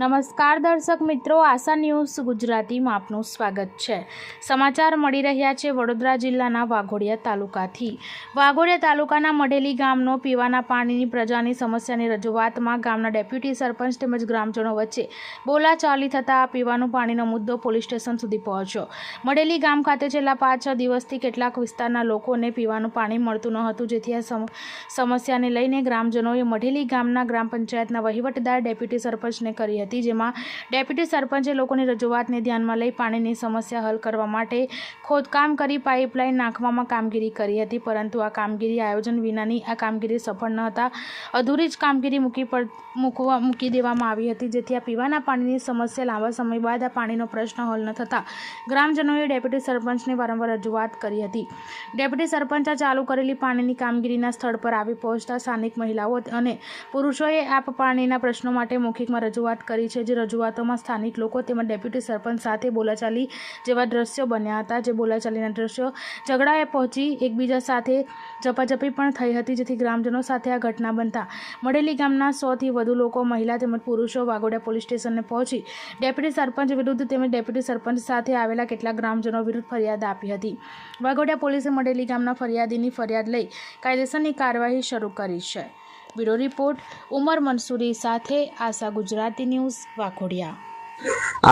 નમસ્કાર દર્શક મિત્રો, આશા ન્યૂઝ ગુજરાતીમાં આપનું સ્વાગત છે. સમાચાર મળી રહ્યા છે વડોદરા જિલ્લાના વાઘોડિયા તાલુકાથી. વાઘોડિયા તાલુકાના મઢેલી ગામનો પીવાના પાણીની પ્રજાની સમસ્યાની રજૂઆતમાં ગામના ડેપ્યુટી સરપંચ તેમજ ગ્રામજનો વચ્ચે બોલાચાલી થતાં પીવાનું પાણીનો મુદ્દો પોલીસ સ્ટેશન સુધી પહોંચ્યો. મઢેલી ગામ ખાતે છેલ્લા પાંચ, છ દિવસથી કેટલાક વિસ્તારના લોકોને પીવાનું પાણી મળતું ન હતું, જેથી આ સમ- સમસ્યાને લઈને ગ્રામજનોએ મઢેલી ગામના ગ્રામ પંચાયતના વહીવટદાર ડેપ્યુટી સરપંચને કરી હતી. જેમાં ડેપ્યુટી સરપંચે લોકોની રજૂઆતને ધ્યાનમાં લઈ પાણીની સમસ્યા હલ કરવા માટે ખોદકામ કરી, પાઇપલાઇન નાખવામાં કામગીરી કરી હતી. પરંતુ આ કામગીરી આયોજન વિનાની આ કામગીરી સફળ ન હતા. અધૂરી જ કામગીરી મૂકી મૂકવા, મૂકી દેવામાં આવી હતી, જેથી આ પીવાના પાણીની સમસ્યા લાંબા સમય બાદ આ પાણીનો પ્રશ્ન હલ ન થતાં ગ્રામજનોએ ડેપ્યુટી સરપંચને વારંવાર રજૂઆત કરી હતી. ડેપ્યુટી સરપંચે ચાલુ કરેલી પાણીની કામગીરીના સ્થળ પર આવી પહોંચતા સ્થાનિક મહિલાઓ અને પુરુષોએ આ પાણીના પ્રશ્નો માટે મૌખિકમાં રજૂઆત કરી છે, જે રજૂઆતોમાં સ્થાનિક લોકો તેમજ ડેપ્યુટી સરપંચ સાથે બોલાચાલી જેવા દ્રશ્યો બન્યા હતા, જે બોલાચાલીના દ્રશ્યો ઝઘડાએ પહોંચી એકબીજા સાથે ઝપાઝપી પણ થઈ હતી, જેથી ગ્રામજનો સાથે આ ઘટના બનતા મળેલી ગામના સોથી વધુ લોકો મહિલા તેમજ પુરુષો વાઘોડિયા પોલીસ સ્ટેશને પહોંચી ડેપ્યુટી સરપંચ વિરુદ્ધ તેમજ ડેપ્યુટી સરપંચ સાથે આવેલા કેટલાક ગ્રામજનો વિરુદ્ધ ફરિયાદ આપી હતી. વાઘોડિયા પોલીસે મળેલી ગામના ફરિયાદીની ફરિયાદ લઈ કાયદેસરની કાર્યવાહી શરૂ કરી છે. બ્યુરો રિપોર્ટ, ઉમર મનસુરી સાથે આશા ગુજરાતી ન્યૂઝ, વાઘોડિયા.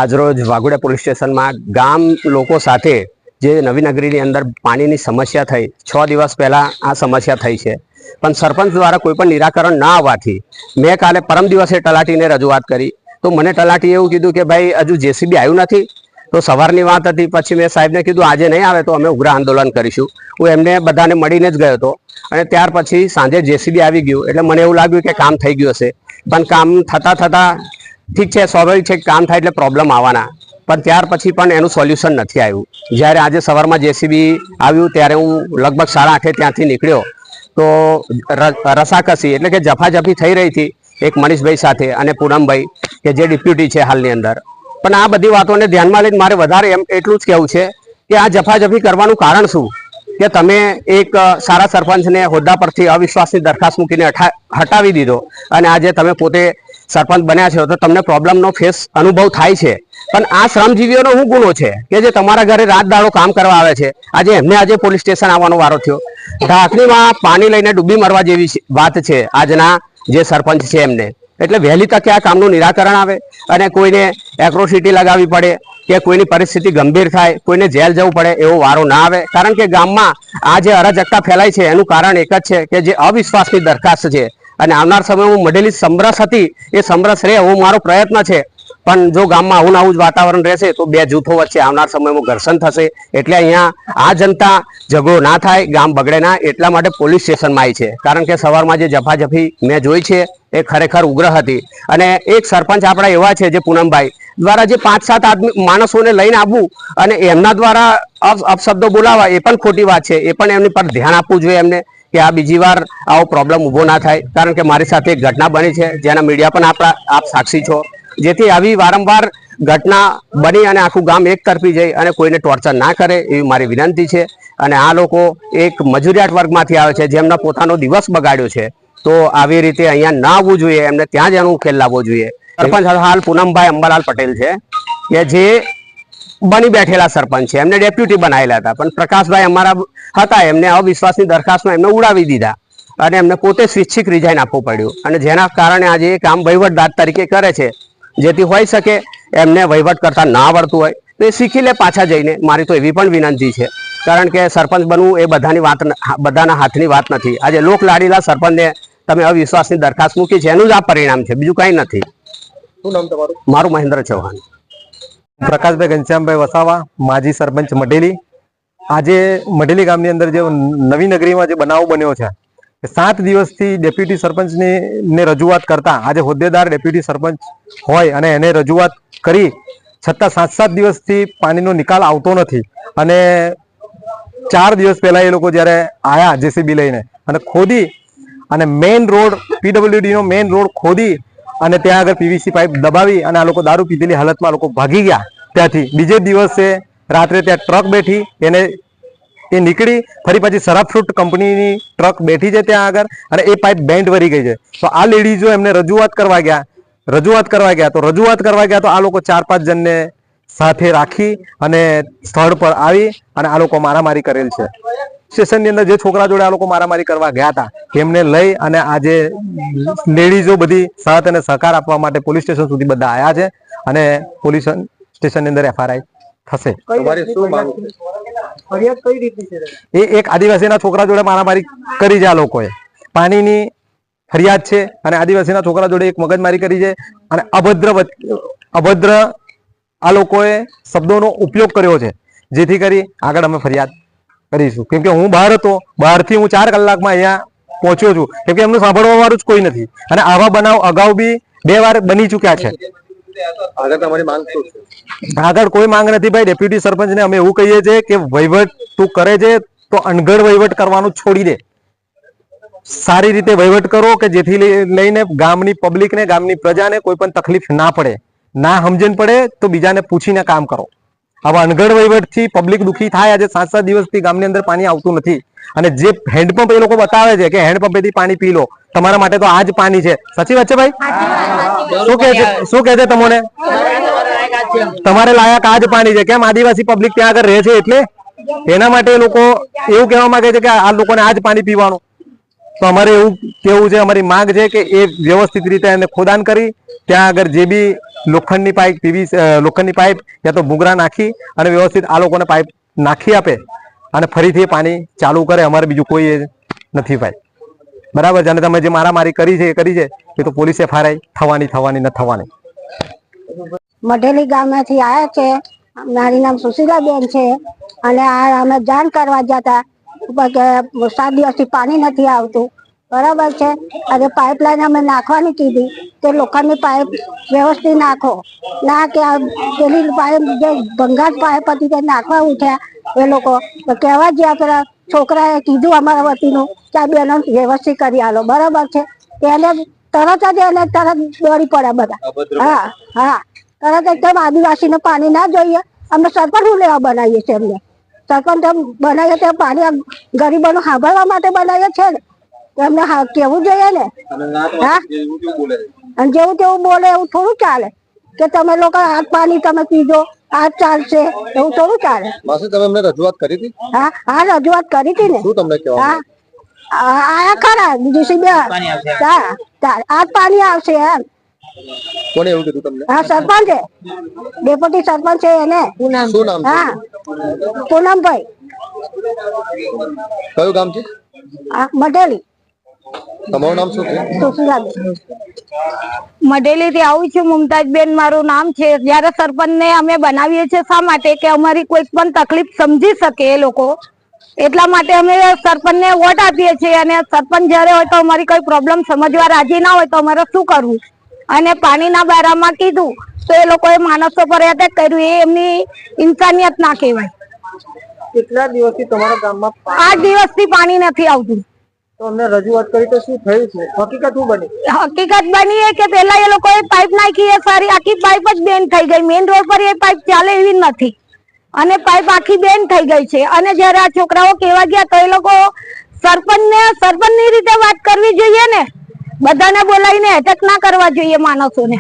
આજરોજ વાઘોડિયા પોલીસ સ્ટેશનમાં ગામ લોકો સાથે જે નવી નગરીની અંદર પાણીની સમસ્યા થઈ, છ દિવસ પહેલા આ સમસ્યા થઈ છે. પણ સરપંચ દ્વારા કોઈ પણ નિરાકરણ ના આવવાથી મેં કાલે પરમ દિવસે તલાટીને રજૂઆત કરી. તો મને તલાટીએ એવું કીધું કે ભાઈ, હજુ જેસીબી આવ્યું નથી તો સવારની વાત હતી, પછી મેં સાહેબને કીધું, આજે નહીં આવે તો અમે ઉગ્ર આંદોલન કરીશું. હું એમને બધાને મળીને જ ગયો હતો. અને ત્યાર પછી સાંજે જેસીબી આવી ગયું. એટલે મને એવું લાગ્યું કે કામ થઈ ગયું હશે. પણ કામ થતાં થતાં, ઠીક છે, સ્વાભાવિક છે કામ થાય એટલે પ્રોબ્લેમ આવવાના. પણ ત્યાર પછી પણ એનું સોલ્યુશન નથી આવ્યું. જ્યારે આજે સવારમાં જેસીબી આવ્યું, ત્યારે હું લગભગ સાડા આઠે ત્યાંથી નીકળ્યો. તો રસાકસી એટલે કે જફાજફી થઈ રહી હતી એક મનીષભાઈ સાથે અને પૂનમભાઈ, કે જે ડિપ્યુટી છે હાલની અંદર. પણ આ બધી વાતોને ધ્યાનમાં લઈને મારે વધારે એમ એટલું જ કહેવું છે કે આ જફાજફી કરવાનું કારણ શું? કે તમે એક સારા સરપંચને હોદ્દા પરથી અવિશ્વાસની દરખાસ્ત મૂકીને હટાવી દીધો અને આજે તમે પોતે સરપંચ બન્યા છો તો તમને પ્રોબ્લેમનો ફેસ અનુભવ થાય છે. પણ આ શ્રમજીવીઓનો શું ગુનો છે કે જે તમારા ઘરે રાત દાડો કામ કરવા આવે છે. આજે એમને આજે પોલીસ સ્ટેશન આવવાનો વારો થયો. ઢાંકણીમાં પાણી લઈને ડૂબી મરવા જેવી વાત છે આજના જે સરપંચ છે એમને. એટલે વહેલી તકે આ કામનું નિરાકરણ આવે અને કોઈને એક્રોસિટી લગાવવી પડે કે કોઈની પરિસ્થિતિ ગંભીર થાય, કોઈને જેલ જવું પડે એવો વારો ના આવે. કારણ કે ગામમાં આ જે અરાજકતા ફેલાય છે, એનું કારણ એક જ છે કે જે અવિશ્વાસની દરખાસ્ત છે. અને આવનાર સમયમાં મળેલી સમરસ હતી, એ સમરસ રહે એવો મારો પ્રયત્ન છે. પણ જો ગામમાં આવું આવું જ વાતાવરણ રહેશે, તો બે જૂથો વચ્ચે આવનાર સમયમાં ઘર્ષણ થશે. એટલે અહીંયા આ જનતા ઝઘડો ના થાય, ગામ બગડે ના, એટલા માટે પોલીસ સ્ટેશનમાં આવી છે. કારણ કે સવારમાં જે જફાજફી મેં જોઈ છે, એ ખરેખર ઉગ્ર હતી. અને એક સરપંચ આપણા એવા છે જે પૂનમભાઈ, દ્વારા જે પાંચ સાત આદમી માણસોને લઈને આવવું અને એમના દ્વારા અપ અપશબ્દો બોલાવવા એ પણ ખોટી વાત છે. એ પણ એમની પર ધ્યાન આપવું જોઈએ એમને કે આ બીજી વાર આવો પ્રોબ્લેમ ઊભો ના થાય. કારણ કે મારી સાથે એક ઘટના બની છે, જેના મીડિયા પણ આપણા, આપ સાક્ષી છો. જેથી આવી વારંવાર ઘટના બની અને આખું ગામ એક તરફી જાય અને કોઈને ટોર્ચર ના કરે એવી મારી વિનંતી છે. અને આ લોકો એક મજૂરિયાત વર્ગમાંથી આવે છે, જેમના પોતાનો દિવસ બગાડ્યો છે. તો આવી રીતે અહીંયા ના આવવું જોઈએ, એમને ત્યાં જ એનો ઉકેલ લાવવો જોઈએ. સરપંચ હાલ પૂનમભાઈ અંબાલાલ પટેલ છે, કે જે બની બેઠેલા સરપંચ છે. એમને ડેપ્યુટી બનાવેલા હતા, પણ પ્રકાશભાઈ અમારા હતા, એમને અવિશ્વાસની દરખાસ્તમાં એમને ઉડાવી દીધા. અને એમને પોતે સ્વૈચ્છિક રિઝાઇન આપવું પડ્યું. અને જેના કારણે આજે એ કામ વહીવટદાર તરીકે કરે છે. જેથી હોઈ શકે એમને વહીવટ કરતા ના આવડતું હોય. તો એ શીખી લે પાછા જઈને. મારી તો એવી પણ વિનંતી છે. કારણ કે સરપંચ બનવું એ બધાની વાત બધાના હાથની વાત નથી. આજે લોક લાડીલા સરપંચને તમે અવિશ્વાસની દરખાસ્ત મૂકી છે. એનું જ આ પરિણામ છે. બીજું કંઈ નથી. શું નામ તમારું? મારું મહેન્દ્ર ચૌહાણ. પ્રકાશભાઈ ઘનશ્યામભાઈ વસાવા માજી સરપંચ મઢેલી. આજે મઢેલી ગામની અંદર જે નવી નગરીમાં જે બનાવ બન્યો છે સાત દિવસથી ડેપ્યુટી સરપંચની ને રજૂઆત કરતા આજે હોદ્દેદાર ડેપ્યુટી સરપંચ હોય અને એને રજૂઆત કરી, છતાં સાત સાત દિવસથી પાણીનો નિકાલ આવતો નથી. અને ચાર દિવસ પહેલા એ લોકો જ્યારે આવ્યા જેસીબી લઈને અને ખોદી અને મેઇન રોડ પીડબ્લ્યુડીનો મેઇન રોડ ખોદી અને ત્યાં આગળ પીવીસી પાઇપ દબાવી અને આ લોકો દારૂ પીધેલી હાલતમાં લોકો ભાગી ગયા. ત્યાંથી બીજે દિવસે રાત્રે ત્યાં ટ્રક બેઠી, એને એ નીકળી ફરી પાછી સરાફ ફ્રૂટ કંપનીની ટ્રક બેઠી છે ત્યાં આગળ અને એ પાઇપ બેન્ડ વરી ગઈ છે. તો આ લેડીઝો એમને રજૂઆત કરવા ગયા, રજૂઆત કરવા ગયા, તો રજૂઆત કરવા ગયા તો આ લોકો ચાર પાંચ જણને સાથે રાખી અને સ્થળ પર આવી અને આ લોકો મારામારી કરેલ છે. સ્ટેશનની અંદર જે છોકરા જોડે આ લોકો મારામારી કરવા ગયા હતા એમને લઈ અને આજે લેડીઝો બધી સાથ અને સહકાર આપવા માટે પોલીસ સ્ટેશન સુધી બધા આવ્યા છે અને પોલીસ સ્ટેશનની અંદર એફઆરઆઈ થશે. તમારી શું માંગ એ એક આદિવાસીના છોકરા જોડે મારામારી કરી છે આ લોકોએ. પાણીની ફરિયાદ છે અને આદિવાસીના છોકરા જોડે એક મગજમારી કરી છે અને અભદ્ર અભદ્ર આ લોકોએ શબ્દોનો ઉપયોગ કર્યો છે. જેથી કરી આગળ અમે ફરિયાદ કરીશું. કેમ કે હું બહાર હતો, બહારથી હું ચાર કલાકમાં અહીંયા પહોંચ્યો છું. કેમ કે એમનું સાંભળવા વાળું જ કોઈ નથી. અને આવા બનાવ અગાઉ બી બે વાર બની ચૂક્યા છે. આગળ તમારી માંગ શું છે? આગળ કોઈ માંગ નથી ભાઈ. ડેપ્યુટી સરપંચને અમે એવું કહીએ છીએ કે વહીવટ તું કરે છે તો અણઘડ વહીવટ કરવાનું છોડી દે. સારી રીતે વહીવટ કરો કે જેથી લઈને ગામની પબ્લિકને ગામની પ્રજાને કોઈ પણ તકલીફ ના પડે. ના સમજણ પડે તો બીજાને પૂછીને કામ કરો. આવા અણઘડ વહીવટથી પબ્લિક દુઃખી થાય. આજે સાત સાત દિવસથી ગામની અંદર પાણી આવતું નથી. અને જે હેન્ડપંપ એ લોકો બતાવે છે કે હેન્ડપંપેથી પાણી પી લો તમારા માટે તો આ જ પાણી છે. સાચી વાત છે ભાઈ? શું કે છે? શું કહે છે તમને? તમારે લાયક આ જ પાણી છે. કેમ? આદિવાસી પબ્લિક ત્યાં આગળ રહે છે એટલે? એના માટે એ લોકો એવું કહેવા માંગે છે કે આ લોકોને આ જ પાણી પીવાનું. તો અમારે એવું કેવું છે અમારી માંગ છે કે એ વ્યવસ્થિત રીતે એને ખોદાણ કરી ત્યાં આગળ જે બી લોખંડની પાઇપ પીવી લોખંડની પાઇપ યા તો ભૂંગરા નાખી અને વ્યવસ્થિત આ લોકોને પાઇપ નાખી આપે. અને ફરીથી પાણી ચાલુ કરે, અમારે બીજું કોઈ નથી ભાઈ. બરાબર છે? અને તમે જે મારામારી કરી છે, એ કરી છે, એ તો પોલીસ એફઆરઆઈ થવાની થવાની, ન થવાની. મઢેલી ગામમાંથી આવ્યા છે, મારી નામ સુશીલાબેન છે, અને આ અમે જાણ કરવા જતા કે સાત દિવસથી પાણી નથી આવતું. બરાબર છે? આજે પાઇપલાઇન અમે નાખવાની કીધી, કે લોખંડની પાઇપ વ્યવસ્થિત નાખો. ના, કે આ પેલી પાઇપ, જે ભંગાર પાઇપ હતી, તે નાખવા ઉઠ્યા. એ લોકો કહેવા ગયા પેલા છોકરાએ કીધું અમારા વતીનું કે આ બેનો વ્યવસ્થિત કરી આલો. બરાબર છે? એને તરત જ એને તરત દોડી પડ્યા બધા. હા હા. તરત એકદમ આદિવાસીને પાણી ના જોઈએ. અમે સરપંચ લેવા બનાવીએ છીએ એમને? સરપંચ એમ બનાવીએ તે પાણી ગરીબોનું સાંભળવા માટે બનાવીએ છે ને. એમને હા કેવું જોઈએ ને? હા? અને જેવું તેવું બોલે એવું થોડું ચાલે. કે તમે લોકો આ પાણી તમે પીજો આ ચાલશે. એવું થોડું ચાલે. માસી તમે અમને રજૂઆત કરી હતી? હા હા રજૂઆત કરી હતી ને. શું તમને કહેવા હા. આ- આયા ખરા બીજી બે હા હા, આ પાણી આવશે એમ. કોને એવું કીધું તમને? હા સરપંચ. છે ડેપ્યુટી સરપંચ છે એને. શું નામ છે? હા. પૂનમભાઈ. કયું ગામ છે? હા મઢેલી. તમારું નામ શું છે? સુશીલાબેન મઢેલી થી આવું છું. મુમતાજબેન મારું નામ છે. જયારે સરપંચ ને અમે બનાવીએ છીએ શા માટે? કે અમારી કોઈ પણ તકલીફ સમજી શકે એ લોકો. એટલા માટે અમે સરપંચ ને વોટ આપીએ છીએ. અને સરપંચ જયારે હોય તો અમારી કોઈ પ્રોબ્લેમ સમજવા રાજી ના હોય તો અમારે શું કરવું? અને પાણીના બારામાં કીધું તો એ લોકોએ માણસો પર એટેક કર્યું. એ એમની ઇન્સાનિયત ના કહેવાય. કેટલા દિવસથી તમારા ગામમાં આઠ દિવસથી પાણી નથી આવતું. હકીકત શું બની? હકીકત એ કે એ પાઇપ નાખી, એ સારી આખી પાઇપ જ બેન થઈ ગઈ. મેઇન રોડ પર એ પાઇપ ચાલે એવી નથી. અને પાઇપ આખી બેન થઈ ગઈ છે. અને જ્યારે આ છોકરાઓ કેવા ગયા તો એ લોકો સરપંચને સરપંચની રીતે વાત કરવી જોઈએ ને? બધાને બોલાવીને એટેક ના કરવા જોઈએ માણસોને.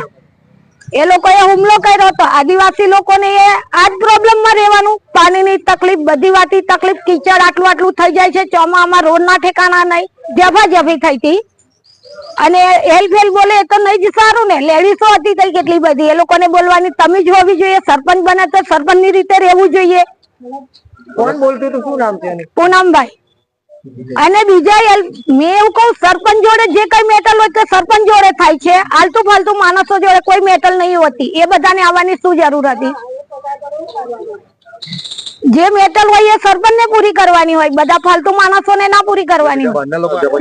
એ લોકોએ હુમલો કર્યો હતો આદિવાસી લોકોને એ આ જ પ્રોબ્લેમમાં રહેવાનું. પાણીની તકલીફ બધી વાતી તકલીફ કીચડ આટલું આટલું થઈ જાય છે ચોમામાં રોડ ના ઠેકાણા નહીં જફા જફી થઈ હતી. અને હેલ ફેલ બોલે એ તો નહીં જ સારું ને લેડીઝો હતી તઈ કેટલી બધી એ લોકોને બોલવાની તમીજ હોવી જોઈએ સરપંચ બને તો સરપંચની રીતે રહેવું જોઈએ. કોણ બોલતું હતું? શું નામ છે પૂનમભાઈ. અને બીજા મેં એવું કહું સરપંચ જોડે જે કઈ મેટલ હોય તે સરપંચ જોડે થાય છે. આલતુ ફાલતુ માણસો જોડે કોઈ મેટલ નહીં હોતી. એ બધાને આવવાની શું જરૂર હતી? જે મેટલ હોય એ સરપંચ ને પૂરી કરવાની હોય. બધા ફાલતુ માણસો ને ના પૂરી કરવાની હોય.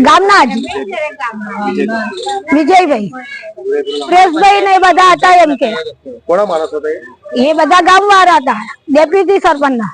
ગામના જ. વિજયભાઈ. પ્રેસભાઈ ને બધા હતા એમ કે? એ? બધા ગામ વાળા હતા. ડેપ્યુટી સરપંચ ના